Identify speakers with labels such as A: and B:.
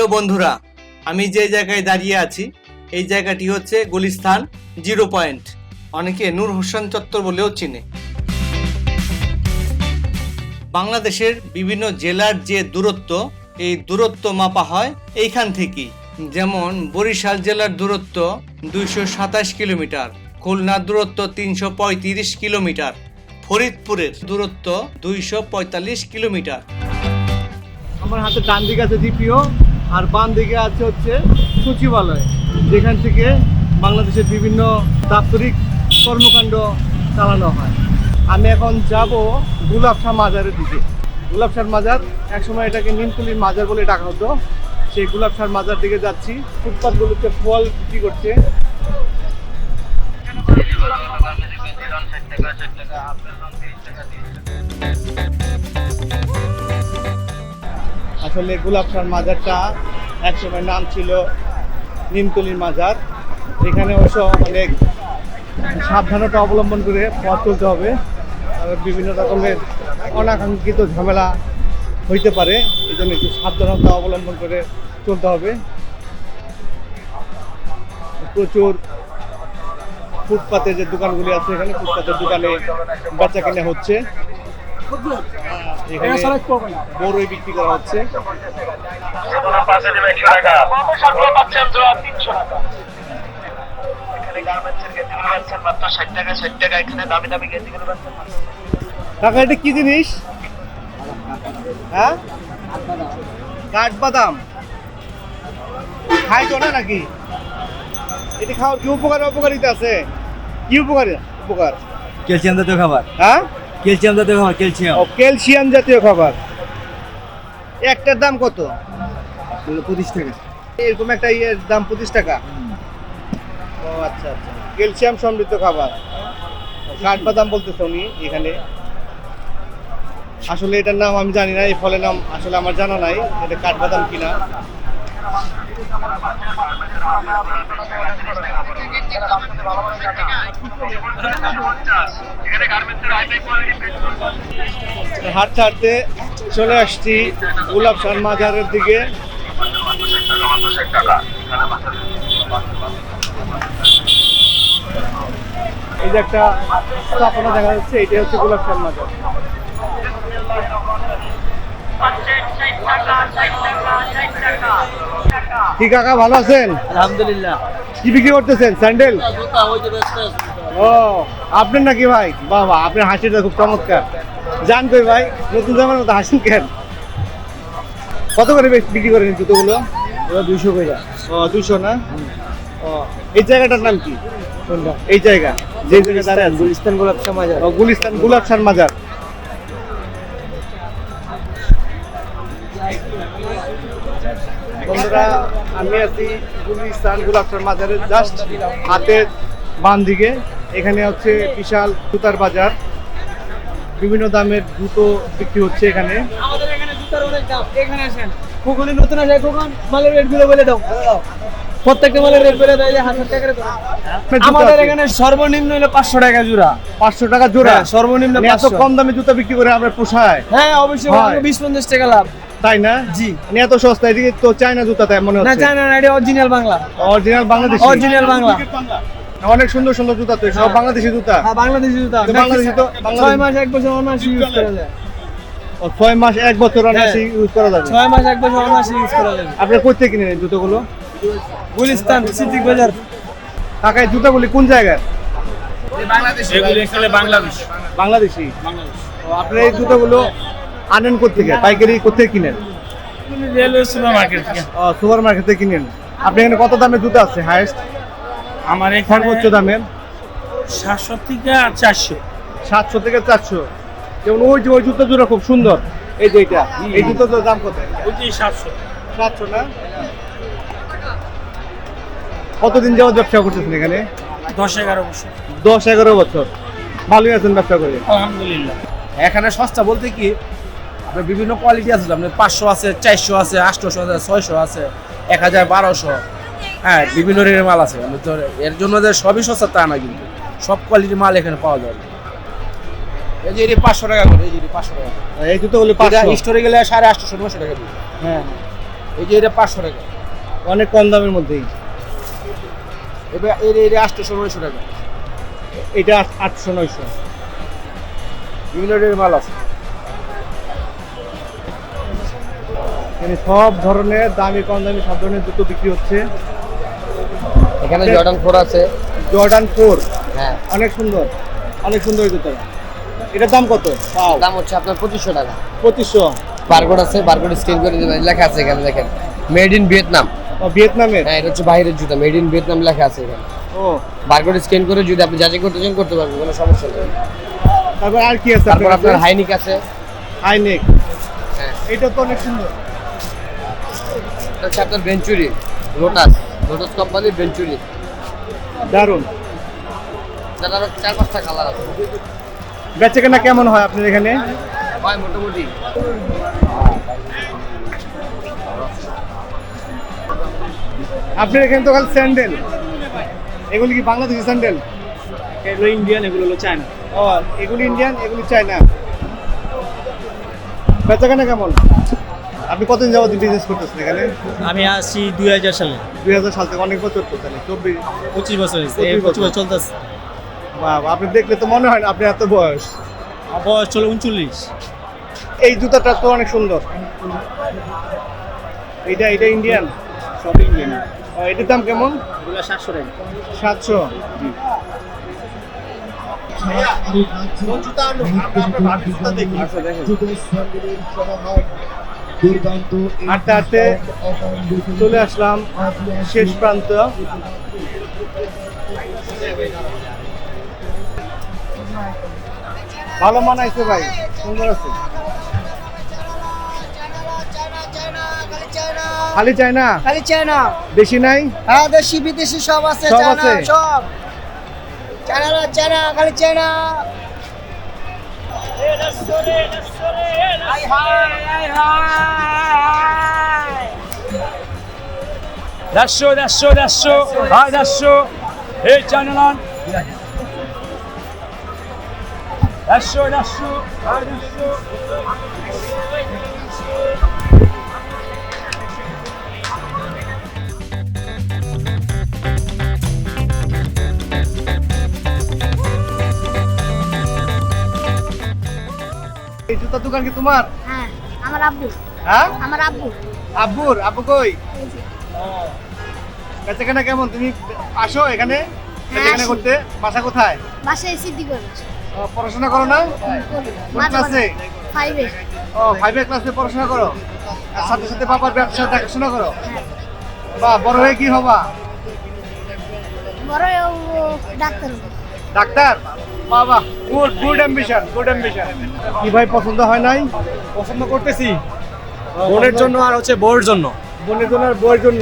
A: প্রিয় বন্ধুরা, আমি যে জায়গায় দাঁড়িয়ে আছি, এই জায়গাটি হচ্ছে গুলিস্তান জিরো পয়েন্ট। অনেকে নূর হোসেন চত্বর বলেও চিনে। বাংলাদেশের বিভিন্ন জেলার যে দূরত্ব, এই দূরত্ব মাপা হয় এইখান থেকেই। যেমন বরিশাল জেলার দূরত্ব দুইশো সাতাশ কিলোমিটার, খুলনার দূরত্ব তিনশো পঁয়ত্রিশ কিলোমিটার, ফরিদপুরের দূরত্ব দুইশো পঁয়তাল্লিশ কিলোমিটার।
B: আমার হাতে ডান দিকে আছে জিপিও। আর বাম দিকে আছে হচ্ছে সচিবালয়। যেখান থেকে বাংলাদেশের বিভিন্ন দাপ্তরিক কর্মকাণ্ড চালানো হয়। আমি এখন যাব গুলাবশাহ মাজারের দিকে। গুলাবশাহ মাজার একসময় এটাকে নিমতলির মাজার বলে ডাকা হতো। সেই গুলাবশাহ মাজার দিকে যাচ্ছি। ফুটপাথগুলোতে ফল বিক্রি করছে। আসলে গুলাবশাহ মাজারটা একসময় নাম ছিল নিমতলির মাজার। এখানে অবশ্য অনেক সাবধানতা অবলম্বন করে পথ চলতে হবে। বিভিন্ন রকমের অনাকাঙ্ক্ষিত ঝামেলা হইতে পারে। এই জন্য একটু সাবধানতা অবলম্বন করে চলতে হবে। প্রচুর ফুটপাতে যে দোকানগুলি আছে, এখানে ফুটপাতের দোকানে বেচা কেনা হচ্ছে। এখানে বড়ই বিক্রি করা হচ্ছে।
C: পাশে দেবে একশো টাকা
B: এটা কি জিনিস? হ্যাঁ? কাঠবাদাম খাই তো না নাকি? এটি খাওয়ার কি উপকার অপকারিতা আছে? কি উপকার? উপকার।
D: ক্যালসিয়াম জাতীয় খাবার।
B: হ্যাঁ?
D: ক্যালসিয়াম জাতীয় খাবার ক্যালসিয়াম।
B: ও ক্যালসিয়াম জাতীয় খাবার। একটার দাম কত?
D: পঁচিশ টাকা।
B: এরকম একটা ইয়ের দাম পঁচিশ টাকা? ও আচ্ছা আচ্ছা। ক্যালসিয়াম সমৃদ্ধ খাবার। কাঠবাদাম বলতেছে উনি এখানে। আসলে এটার নাম আমি জানি না এই ফলের নাম আসলে আমার জানা নাই এটা কাঠবাদাম কিনা
C: এখানে গার্মেন্টসের হাইফাই কোয়ালিটি
B: হাঁটতে হাঁটতে চলে আসছি গোলাপ শাহ মাজারের দিকে। এই যে একটা স্থাপনা দেখা যাচ্ছে এটা হচ্ছে গোলাপ শাহ মাজার কি কাকা ভালো আছেন?
D: আলহামদুলিল্লাহ।
B: কি বিক্রি করতেছেন? স্যান্ডেল? ও আপনার নাকি ভাই? বাবা আপনার হাসিটা খুব চমৎকার। জান কই ভাই নতুন জামার মতো হাসিন কেন? কত করে বিক- বিক্রি করেন জুতোগুলো?
D: দুইশো করে
B: ও দুইশো না? ও এই জায়গাটার নাম কি? এই জায়গা। যে জায়গা দাঁড়ায়
D: গুলিস্তান গোলাপ সমাজ
B: ও, গুলিস্তান গুলাবশান মাজার। বন্ধুরা আমি আছি গুলিস্তান জাস্ট হাতের বাম দিকে এখানে হচ্ছে বিশাল জুতার বাজার। বিভিন্ন দামের জুতো বিক্রি হচ্ছে এখানে।
D: আমাদের এখানে জুতার অনেক দাম। এখানে আসেন। খোকনে নতুন আসে খোকন মালের রেট বলে দাও। প্রত্যেকটা মালের রেট বলে দেয় হাজার টাকা আমাদের এখানে সর্বনিম্ন হলো পাঁচশো টাকা জোড়া
B: পাঁচশো টাকা জোড়া?
D: হ্যাঁ, সর্বনিম্ন
B: মানে এত কম দামে জুতো বিক্রি করে আমরা পোষায়?
D: হ্যাঁ অবশ্যই। বিশ পঞ্চাশ টাকা লাভ।
B: তাই না?
D: জি।
B: মানে এত সস্তা এদিকে তো চায়না জুতা তাই মনে
D: না
B: হচ্ছে?
D: জানা না এটা original Bangla.
B: Original Bangladeshi?
D: Original Bangla.
B: অনেক সুন্দর সুন্দর জুতা তো সব বাংলাদেশি জুতা?
D: হ্যাঁ বাংলাদেশি জুতা।
B: বাংলাদেশি তো-
D: ছয় মাস এক বছর অনায়াসে ইউজ করা যায়।
B: ছয় মাস এক বছর
D: হ্যাঁ।
B: ইউজ করা যাবে?
D: ছয় মাস এক বছর অনায়াসে ইউজ করা যাবে।
B: আপনার কোথা থেকে কিনেন এই জুতোগুলো?
D: গুলিস্তান সিদ্দিক বাজার।
B: এই জুতাগুলি কোন
C: এখানে বাংলাদেশ।
B: বাংলাদেশি। ও, আপনার এই জুতোগুলো আনেন কোথেকে পাইকারি কোথেকে কিনেন?
C: রেলওয়ে সুপার মার্কেট থেকে।
B: সুপার মার্কেট থেকে কিনেন। আপনি এখানে কত দামের জুতো আছে? হাইয়েস্ট
C: আমার এখানে
B: সর্বোচ্চ দামের
C: সাতশো থেকে চারশো।
B: সাতশো থেকে চারশো। যেমন ওই যে ওই জুতো জোড়া খুব সুন্দর। এই যে এটা এই জুতোর দাম কত?
C: ওই যে সাতশো।
B: সাতশো না? কতদিন যাবত ব্যবসা করতেছেন এখানে?
C: দশ এগারো বছর।
B: দশ এগারো বছর। ভালোই আছেন ব্যবসা করে?
C: আলহামদুলিল্লাহ।
E: এখানে সস্তা বলতে কি আপনার বিভিন্ন কোয়ালিটি আছে আপনার পাঁচশো আছে চারশো আছে আটশোশো আছে ছয়শো আছে এক হাজার বারোশো। হ্যাঁ বিভিন্ন রেটের মাল আছে। তো এর জন্য যে সবই সস্তা তা না কিন্তু। সব কোয়ালিটির মাল এখানে পাওয়া যাবে এই যে এটি পাঁচশো টাকা করে এই যে এটি পাঁচশো টাকা
B: এই জুতো বলে
E: এটা
B: পাঁচশো।
E: স্টোরে গেলে সাড়ে আটশো নশো টাকা দিবে
B: হ্যাঁ।
E: এই যে এটা পাঁচশো টাকা।
B: অনেক কম দামের মধ্যেই।
E: এবার এর এটা আটশোশো নয়শো টাকা।
B: এটা আটশো নয়শো।
E: বিভিন্ন রেটের মাল আছে।
B: মানে সব ধরনের দামি কম দামি সব ধরনের জুতো বিক্রি হচ্ছে।
F: এখানে জর্ডান ফোর আছে।
B: জর্ডান ফোর
F: হ্যাঁ।
B: অনেক সুন্দর। অনেক সুন্দর জুতোটা। এটার দাম কত?
F: দাম হচ্ছে আপনার পঁচিশশো টাকা।
B: পঁচিশশো।
F: বারকোড আছে বারকোড স্ক্যান করে দেবেন। লেখা আছে এখানে দেখেন। মেড ইন ভিয়েতনাম
B: ও, ভিয়েতনামের?
F: হ্যাঁ এটা হচ্ছে বাইরের জুতা। মেড ইন ভিয়েতনাম লেখা আছে এখানে।
B: ও।
F: বারকোড স্ক্যান করে যদি আপনি যাচাই করতে চান করতে পারবেন। কোনো সমস্যা নেই।
B: তারপর আর কি আছে
F: তারপর আপনার হাইনিক আছে।
B: হাই নেক
F: হ্যাঁ।
B: এটা তো অনেক সুন্দর।
F: এটা হচ্ছে আপনার ভেঞ্চুরি লোটাস লোটাস কোম্পানির ভেঞ্চুরি যার আরও চার পাঁচটা কালার আছে।
B: বেচে কেনা কেমন হয় আপনার এখানে?
F: হয় মোটামুটি।
B: আপনার এখানে তো খালি স্যান্ডেল এগুলি কি বাংলাদেশি স্যান্ডেল
D: এগুলো ইন্ডিয়ান এগুলো হলো চায়না
B: ও এগুলি ইন্ডিয়ান এগুলি চায়না বেচা কেনা কেমন? আপনি কতদিন যাবত বিজনেস করতেছেন এখানে?
D: আমি আসছি দুই হাজার সালে।
B: দুই হাজার সাল থেকে অনেক বছর তো তাহলে চব্বিশ
D: পঁচিশ বছর হয়েছে
B: এই পঁচিশ বছর।
D: চলতেছে।
B: বাহ আপনি দেখলে তো মনে হয় না আপনি এত বয়স।
D: বয়স চলো উনচল্লিশ।
B: এই জুতাটা তো অনেক সুন্দর। এটা এটা ইন্ডিয়ান
D: সব ইন্ডিয়ান
B: এটার দাম কেমন?
D: সাতশো টাকা।
B: সাতশো। হাঁটতে হাঁটতে চলে আসলাম শেষ প্রান্ত। ভালো মানাইছে ভাই সুন্দর আছে। খালি চাই না?
G: খালি চায়না
B: বেশি নাই?
G: হ্যাঁ দেশি বিদেশি সব আছে
B: সব
G: চায়না
B: আছে?
G: সব। চায়না চায়না খালি China high high high high
D: দেড়শো দেড়শো দেড়শো হাই দেড়শো এই চ্যানেল
B: জুতার দোকান কি তোমার?
H: হ্যাঁ আমার আব্বু।
B: হ্যাঁ?
H: আমার আব্বু।
B: আব্বুর? আব্বু কই? বেচা কেনা কেমন? তুমি আসো এখানে? বেচাকেনা করতে। বাসা কোথায়?
H: করে
B: পড়াশোনা করো না? কোন ক্লাসে
H: ফাইভে
B: ও ফাইভের ক্লাসে পড়াশোনা করো? আর সাথে সাথে বাবার ব্যবসা দেখাশোনা করো?
H: হ্যাঁ।
B: বা বড় হয়ে কি হবা?
H: বড় ডাক্তার
B: ডাক্তার? বাবা। Good good ambition good ambition কি ভাই পছন্দ হয় নাই?
D: পছন্দ করতেছি। বোনের জন্য আর হচ্ছে বউয়ের জন্য?
B: বোনের জন্য আর বউয়ের জন্য?